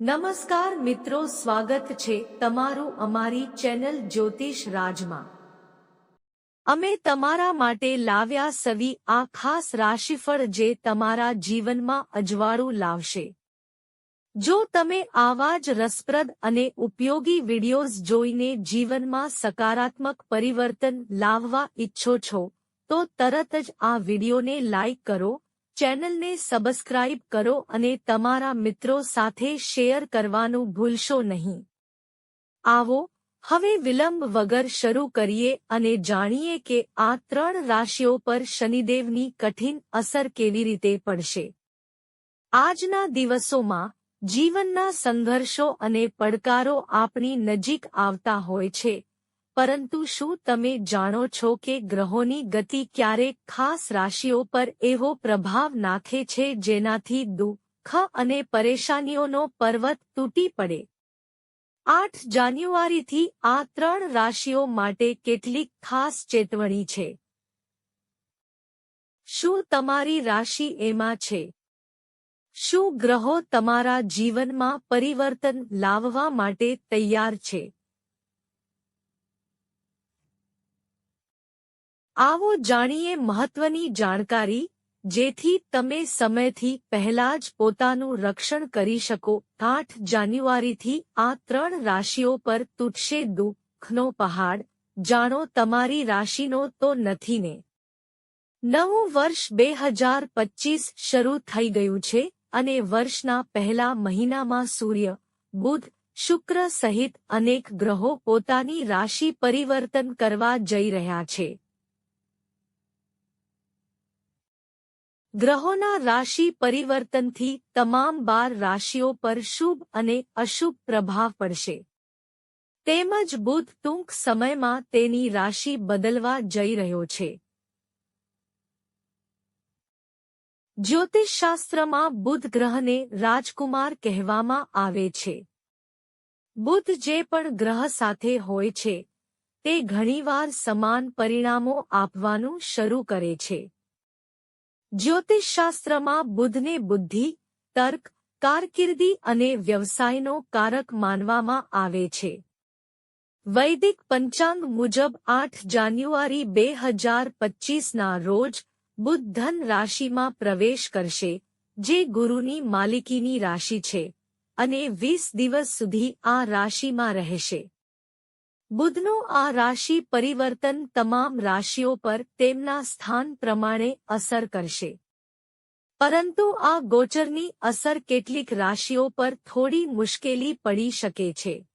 નમસ્કાર મિત્રો, સ્વાગત છે તમારું અમારી ચેનલ જ્યોતિષ રાજમાં. અમે તમારા માટે લાવ્યા સવી આ ખાસ રાશિફળ જે તમારા જીવનમાં અજવાળું લાવશે. જો તમે આવા જ રસપ્રદ અને ઉપયોગી વિડિયોઝ જોઈને જીવનમાં સકારાત્મક પરિવર્તન લાવવા ઈચ્છો છો, તો તરત જ આ વિડિયોને લાઇક કરો ચેનલને સબસ્ક્રાઇબ કરો અને તમારા મિત્રો સાથે શેર કરવાનું ભૂલશો નહીં. આવો, હવે વિલંબ વગર શરૂ કરીએ અને જાણીએ કે આ ત્રણ રાશિઓ પર શનિદેવની કઠિન અસર કેવી રીતે પડશે. આજના દિવસોમાં, જીવનના સંઘર્ષો અને પડકારો આપણી નજીક આવતા હોય છે. પરંતુ શું તમે જાણો છો કે ગ્રહોની ગતિ ક્યારેક ખાસ રાશિઓ પર એવો પ્રભાવ નાખે છે જેનાથી દુઃખ અને પરેશાનીઓનો પર્વત તૂટી પડે? આઠ જાન્યુઆરીથી આ ત્રણ રાશિઓ માટે કેટલીક ખાસ ચેતવણી છે. શું તમારી રાશિ એમાં છે? શું ગ્રહો તમારા જીવનમાં પરિવર્તન લાવવા માટે તૈયાર છે? આવો જાણીએ મહત્વની જાણકારી, જેથી તમે સમયથી પહેલા જ પોતાનું રક્ષણ કરી શકો. આઠ જાન્યુઆરીથી આ ત્રણ રાશિઓ પર તૂટશે દુઃખનો પહાડ. જાણો તમારી રાશિનો તો નથી ને? નવું વર્ષ બે હજાર પચીસ શરૂ થઈ ગયું છે અને વર્ષના પહેલા મહિનામાં સૂર્ય, બુધ, શુક્ર સહિત અનેક ગ્રહો પોતાની રાશિ પરિવર્તન કરવા જઈ રહ્યા છે. ગ્રહોના રાશિ પરિવર્તનથી તમામ બાર રાશિઓ પર શુભ અને અશુભ પ્રભાવ પડશે. તેમજ બુધ ટૂંક સમયમાં તેની રાશિ બદલવા જઈ રહ્યો છે. જ્યોતિષશાસ્ત્રમાં બુધ ગ્રહને રાજકુમાર કહેવામાં આવે છે. બુધ જે પણ ગ્રહ સાથે હોય છે, તે ઘણીવાર સમાન પરિણામો આપવાનું શરૂ કરે છે. જ્યોતિષશાસ્ત્રમાં બુધને બુદ્ધિ, તર્ક, કારકિર્દી અને વ્યવસાયનો કારક માનવામાં આવે છે. વૈદિક પંચાંગ મુજબ આઠ જાન્યુઆરી બે હજાર પચીસના રોજ બુધ ધન રાશિમાં પ્રવેશ કરશે, જે ગુરુની માલિકીની રાશિ છે, અને વીસ દિવસ સુધી આ રાશિમાં રહેશે. બુધનું આ રાશિ પરિવર્તન તમામ રાશિઓ પર તેમના સ્થાન પ્રમાણે અસર કરશે. પરંતુ આ ગોચરની અસર કેટલીક રાશિઓ પર થોડી મુશ્કેલી પડી શકે છે.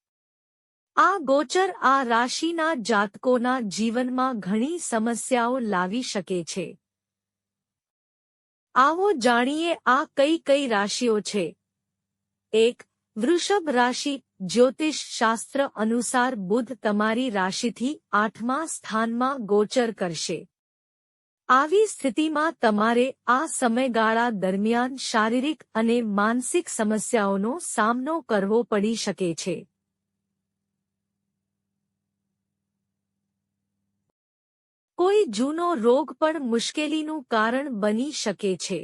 આ ગોચર આ રાશિના જાતકોના જીવનમાં ઘણી સમસ્યાઓ લાવી શકે છે. આવો જાણીએ આ કઈ કઈ રાશિઓ છે. એક વૃષભ રાશિ, જ્યોતિષ શાસ્ત્ર અનુસાર બુધ તમારી રાશિથી આઠમા સ્થાનમાં ગોચર કરશે. આવી સ્થિતિમાં તમારે આ સમયગાળા દરમિયાન શારીરિક અને માનસિક સમસ્યાઓનો સામનો કરવો પડી શકે છે. કોઈ જૂનો રોગ પણ મુશ્કેલીનું કારણ બની શકે છે.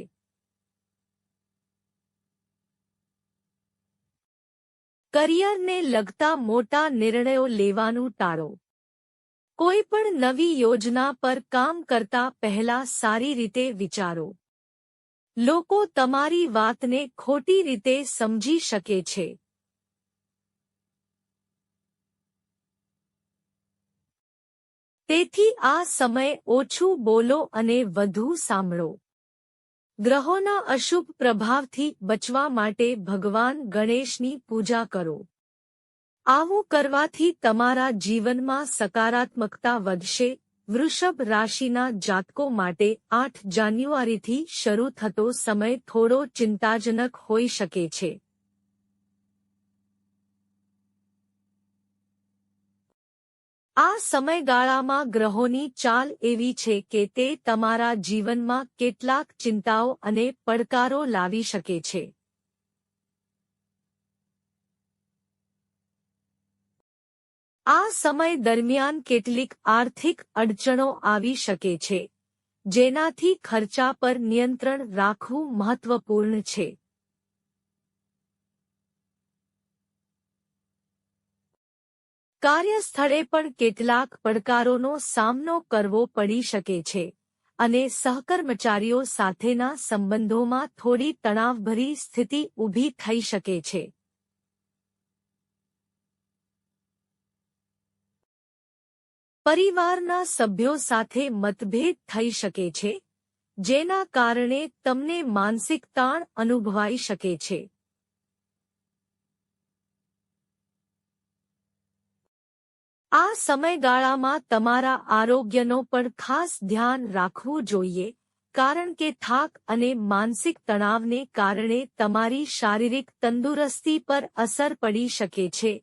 કરિયરને લગતા મોટા નિર્ણયો લેવાનું ટાળો. કોઈ પણ નવી યોજના પર કામ કરતા પહેલા સારી રીતે વિચારો. લોકો તમારી વાતને ખોટી રીતે સમજી શકે છે. તેથી આ સમય ઓછું બોલો અને વધુ સાંભળો. ગ્રહોના અશુભ પ્રભાવથી બચવા માટે ભગવાન ગણેશની પૂજા કરો. આવું કરવાથી તમારા જીવનમાં સકારાત્મકતા વધશે. વૃષભ રાશિના જાતકો માટે આઠ જાન્યુઆરીથી શરૂ થતો સમય થોડો ચિંતાજનક હોઈ શકે છે. આ સમયગાળામાં ગ્રહોની ચાલ એવી છે કે તે તમારા જીવનમાં કેટલાક ચિંતાઓ અને પડકારો લાવી શકે છે. આ સમય દરમિયાન કેટલીક આર્થિક અડચણો આવી શકે છે, જેનાથી ખર્ચા પર નિયંત્રણ રાખવું મહત્વપૂર્ણ છે. કાર્યસ્થળે પણ કેટલાક પડકારોનો સામનો કરવો પડી શકે છે અને સહકર્મચારીઓ સાથેના સંબંધોમાં થોડી તણાવભરી સ્થિતિ ઊભી થઈ શકે છે. પરિવારના સભ્યો સાથે મતભેદ થઈ શકે છે, જેના કારણે તમને માનસિક તાણ અનુભવાઈ શકે છે. આ સમયગાળામાં તમારા આરોગ્યનો પણ ખાસ ધ્યાન રાખવું જોઈએ, કારણ કે થાક અને માનસિક તણાવને કારણે તમારી શારીરિક તંદુરસ્તી પર અસર પડી શકે છે.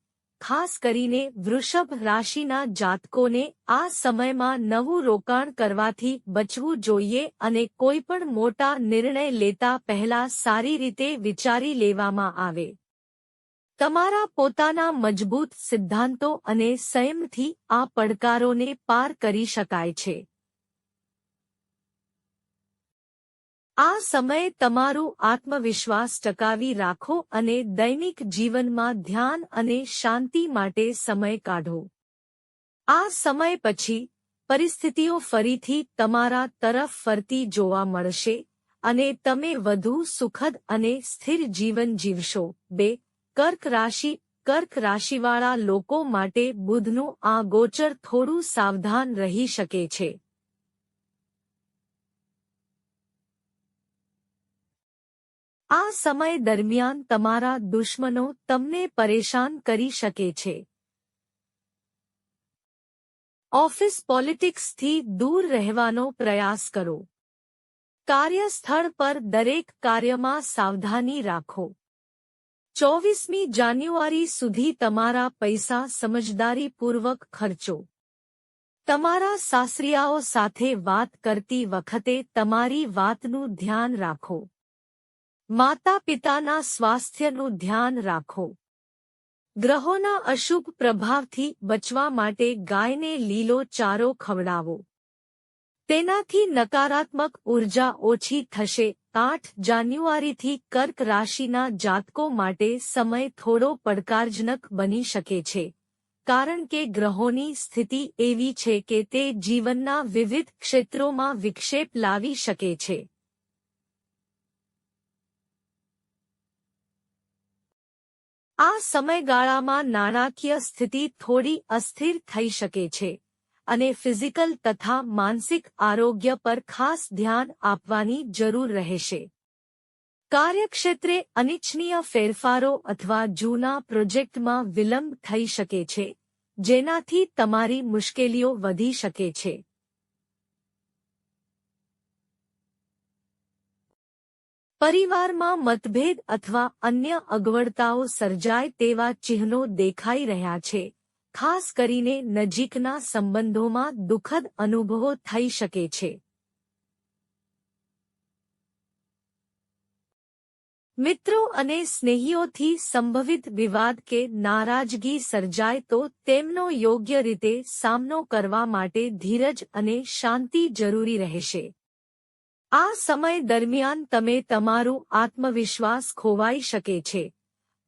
ખાસ કરીને વૃષભ રાશિના જાતકોને આ સમયમાં નવું રોકાણ કરવાથી બચવું જોઈએ અને કોઈપણ મોટા નિર્ણય લેતા પહેલા સારી રીતે વિચારી લેવામાં આવે. તમારા પોતાના મજબૂત સિદ્ધાંતો અને સંયમથી આ પડકારોને પાર કરી શકાય છે. આ સમયે તમારું આત્મવિશ્વાસ ટકાવી રાખો અને દૈનિક જીવનમાં ધ્યાન અને શાંતિ માટે સમય કાઢો. આ સમય પછી પરિસ્થિતિઓ ફરીથી તમારા તરફ ફરતી જોવા મળશે અને તમે વધુ સુખદ અને સ્થિર જીવન જીવશો. બે કર્ક રાશિ, કર્ક રાશિવાળા લોકો માટે બુધનું આ ગોચર થોડું સાવધાન રહી શકે છે. આ સમય દરમિયાન તમારા દુશ્મનો તમને પરેશાન કરી શકે છે. ઓફિસ પોલિટિક્સથી દૂર રહેવાનો પ્રયાસ કરો. કાર્યસ્થળ પર દરેક કાર્યમાં સાવધાની રાખો. ચોવીસમી જાન્યુઆરી સુધી તમારા પૈસા સમજદારીપૂર્વક ખર્ચો. તમારા સાસરિયાઓ સાથે વાત કરતી વખતે તમારી વાતનું ધ્યાન રાખો. માતા પિતાના સ્વાસ્થ્યનું ધ્યાન રાખો. ગ્રહોના અશુભ પ્રભાવથી બચવા માટે ગાયને લીલો ચારો ખવડાવો. તેનાથી નકારાત્મક ઊર્જા ઓછી થશે. આઠ જાન્યુઆરીથી કર્ક રાશિના જાતકો માટે સમય થોડો પડકારજનક બની શકે છે. કારણ કે ગ્રહોની સ્થિતિ એવી છે કે તે જીવનના વિવિધ ક્ષેત્રોમાં વિક્ષેપ લાવી શકે છે. આ સમયગાળામાં નાણાકીય સ્થિતિ થોડી અસ્થિર થઈ શકે છે. અને ફિઝિકલ તથા માનસિક આરોગ્ય પર ખાસ ધ્યાન આપવાની જરૂર રહેશે. કાર્યક્ષેત્રે અનિચ્છનીય ફેરફારો અથવા જૂના પ્રોજેક્ટમાં વિલંબ થઈ શકે છે, જેનાથી તમારી મુશ્કેલીઓ વધી શકે છે. પરિવારમાં મતભેદ અથવા અન્ય અગવડતાઓ સર્જાય તેવા ચિહ્નો દેખાઈ રહ્યા છે. ખાસ કરીને નજીકના સંબંધોમાં દુઃખદ અનુભવો થઈ શકે છે. મિત્રો અને સ્નેહીઓથી સંભવિત વિવાદ કે નારાજગી સર્જાય તો તેમનો યોગ્ય રીતે સામનો કરવા માટે ધીરજ અને શાંતિ જરૂરી રહેશે. આ સમય દરમિયાન તમે તમારું આત્મવિશ્વાસ ખોવાઈ શકે છે.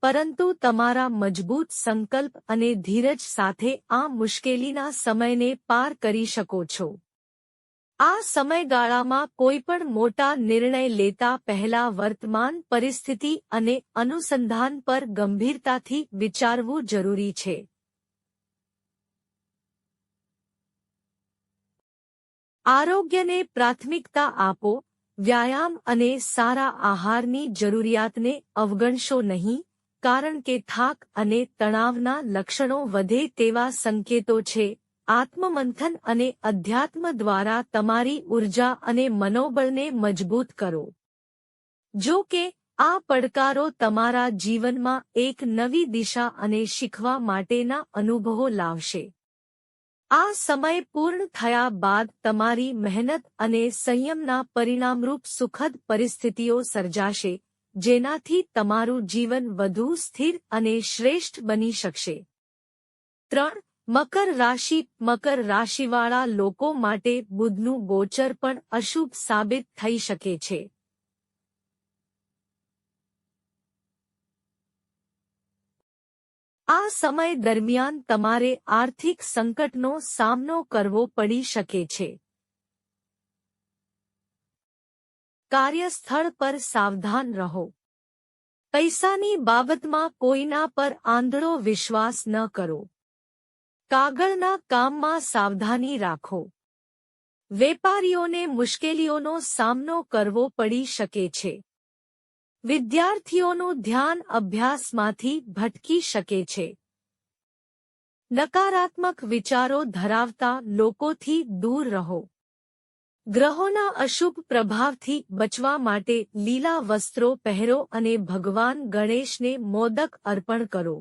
પરંતુ તમારા મજબૂત સંકલ્પ અને ધીરજ સાથે આ મુશ્કેલીના સમયને પાર કરી શકો છો. આ સમયગાળામાં કોઈપણ મોટા નિર્ણય લેતા પહેલા વર્તમાન પરિસ્થિતિ અને અનુસંધાન પર ગંભીરતાથી વિચારવું જરૂરી છે. આરોગ્યને પ્રાથમિકતા આપો, વ્યાયામ અને સારા આહારની જરૂરિયાતને અવગણશો નહીં. કારણ કે થાક અને તણાવના લક્ષણો વધે તેવા સંકેતો છે. આત્મમંથન અને અધ્યાત્મ દ્વારા તમારી ઊર્જા અને મનોબળને મજબૂત કરો. જો કે, આ પડકારો તમારા જીવનમાં એક નવી દિશા અને શીખવા માટેના અનુભવો લાવશે. આ સમય પૂર્ણ થયા બાદ તમારી મહેનત અને સંયમના પરિણામરૂપ સુખદ પરિસ્થિતિઓ સર્જાશે. જેનાથી તમારું જીવન વધુ સ્થિર અને શ્રેષ્ઠ બની શકશે. ત્રણ, મકર રાશિ, મકર રાશિવાળા લોકો માટે બુધનું ગોચર પણ અશુભ સાબિત થઈ શકે છે. આ સમય દરમિયાન તમારે આર્થિક સંકટનો સામનો કરવો પડી શકે છે. કાર્યસ્થળ પર સાવધાન રહો. પૈસાની બાબતમાં કોઈના પર આંધળો વિશ્વાસ ન કરો. કાગળના કામમાં સાવધાની રાખો. વેપારીઓને મુશ્કેલીઓનો સામનો કરવો પડી શકે છે. વિદ્યાર્થીઓનું ધ્યાન અભ્યાસમાંથી ભટકી શકે છે. નકારાત્મક વિચારો ધરાવતા લોકોથી દૂર રહો. ગ્રહોના અશુભ પ્રભાવથી બચવા માટે લીલા વસ્ત્રો પહેરો અને ભગવાન ગણેશને મોદક અર્પણ કરો.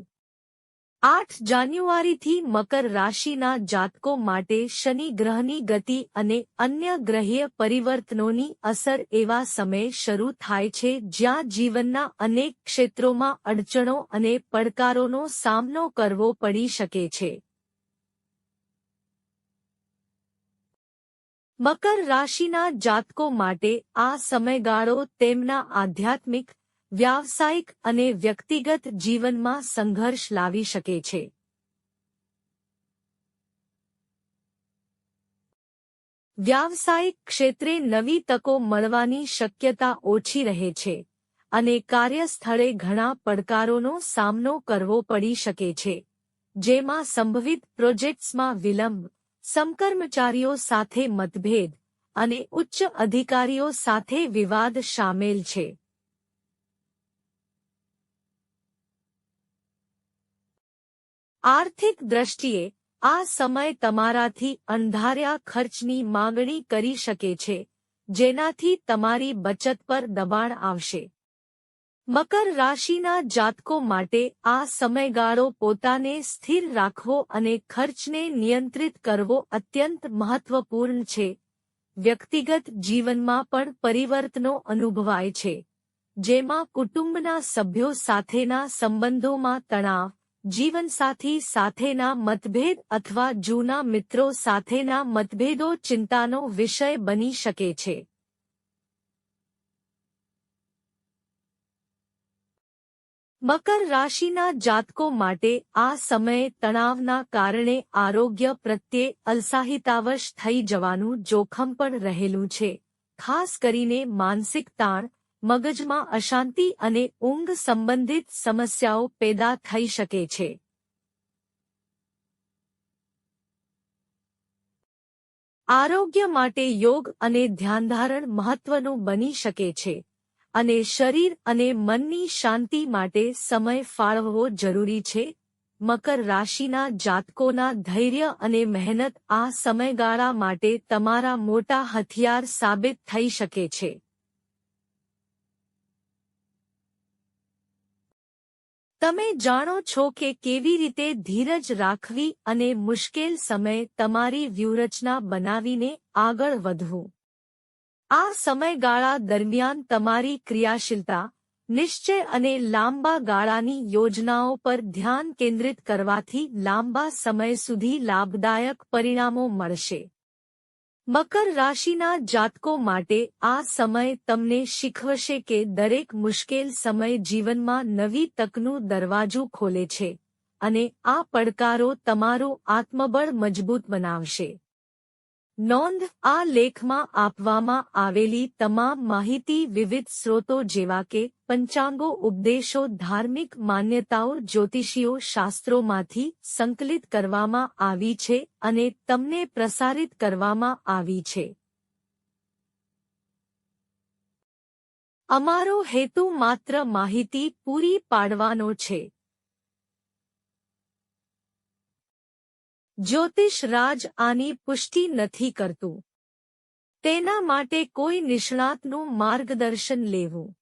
આઠ જાન્યુઆરીથી મકર રાશિના જાતકો માટે શનિ ગ્રહની ગતિ અને અન્ય ગ્રહીય પરિવર્તનોની અસર એવા સમયે શરૂ થાય છે જ્યાં જીવનના અનેક ક્ષેત્રોમાં અડચણો અને પડકારોનો સામનો કરવો પડી શકે છે. મકર રાશિના જાતકો માટે આ સમયગાળો તેમના આધ્યાત્મિક, વ્યાવસાયિક અને વ્યક્તિગત જીવનમાં સંઘર્ષ લાવી શકે છે. વ્યાવસાયિક ક્ષેત્રે નવી તકો મળવાની શક્યતા ઓછી રહે છે અને કાર્યસ્થળે ઘણા પડકારોનો સામનો કરવો પડી શકે છે, જેમાં સંભવિત પ્રોજેક્ટ્સમાં વિલંબ સમકર્મચારીઓ સાથે મતભેદ અને ઉચ્ચ અધિકારીઓ સાથે વિવાદ સામેલ છે. આર્થિક દ્રષ્ટિએ આ સમય તમારાથી અંધાર્યા ખર્ચની માંગણી કરી શકે છે, જેનાથી તમારી બચત પર દબાણ આવશે. મકર રાશિના જાતકો માટે આ સમયગાળો પોતાને સ્થિર રાખવો અને ખર્ચને નિયંત્રિત કરવો અત્યંત મહત્વપૂર્ણ છે. વ્યક્તિગત જીવનમાં પણ પરિવર્તનો અનુભવાય છે. જેમાં કુટુંબના સભ્યો સાથેના સંબંધોમાં તણાવ, જીવનસાથી સાથેના મતભેદ અથવા જૂના મિત્રો સાથેના મતભેદો ચિંતાનો વિષય બની શકે છે. મકર રાશિના જાતકો માટે આ સમયે તણાવના કારણે આરોગ્ય પ્રત્યે અલસાહિતાવશ થઈ જવાનું જોખમ પણ રહેલું છે. ખાસ કરીને માનસિક તાણ, મગજમાં અશાંતિ અને ઊંઘ સંબંધિત સમસ્યાઓ પેદા થઈ શકે છે. આરોગ્ય માટે યોગ અને ધ્યાનધારણ મહત્વનું બની શકે છે. અને શરીર અને મનની શાંતિ માટે સમય ફાળવવો જરૂરી છે. મકર રાશિના જાતકોના ધૈર્ય અને મહેનત આ સમયગાળા માટે તમારા મોટા હથિયાર સાબિત થઈ શકે છે. તમે જાણો છો કે કેવી રીતે ધીરજ રાખવી અને મુશ્કેલ સમયે તમારી વ્યૂહરચના બનાવીને આગળ વધવું. આ સમયગાળા દરમિયાન તમારી ક્રિયાશીલતા, નિશ્ચય અને લાંબા ગાળાની યોજનાઓ પર ધ્યાન કેન્દ્રિત કરવાથી લાંબા સમય સુધી લાભદાયક પરિણામો મળશે. મકર રાશિના જાતકો માટે આ સમય તમને શીખવશે કે દરેક મુશ્કેલ સમય જીવનમાં નવી તકનું દરવાજું ખોલે છે અને આ પડકારો તમારું આત્મબળ મજબૂત બનાવશે. નોંધ, આ લેખમાં આપવામાં આવેલી તમામ માહિતી વિવિધ સ્રોતો જેવા કે પંચાંગો ઉપદેશો, ધાર્મિક માન્યતાઓ, જ્યોતિષીઓ શાસ્ત્રોમાંથી સંકલિત કરવામાં આવી છે અને તમને પ્રસારિત કરવામાં આવી છે. અમારો હેતુ માત્ર માહિતી પૂરી પાડવાનો છે. જ્યોતિષ રાજ આની પુષ્ટિ નથી કરતું. તેના માટે કોઈ નિષ્ણાતનું માર્ગદર્શન લેવું.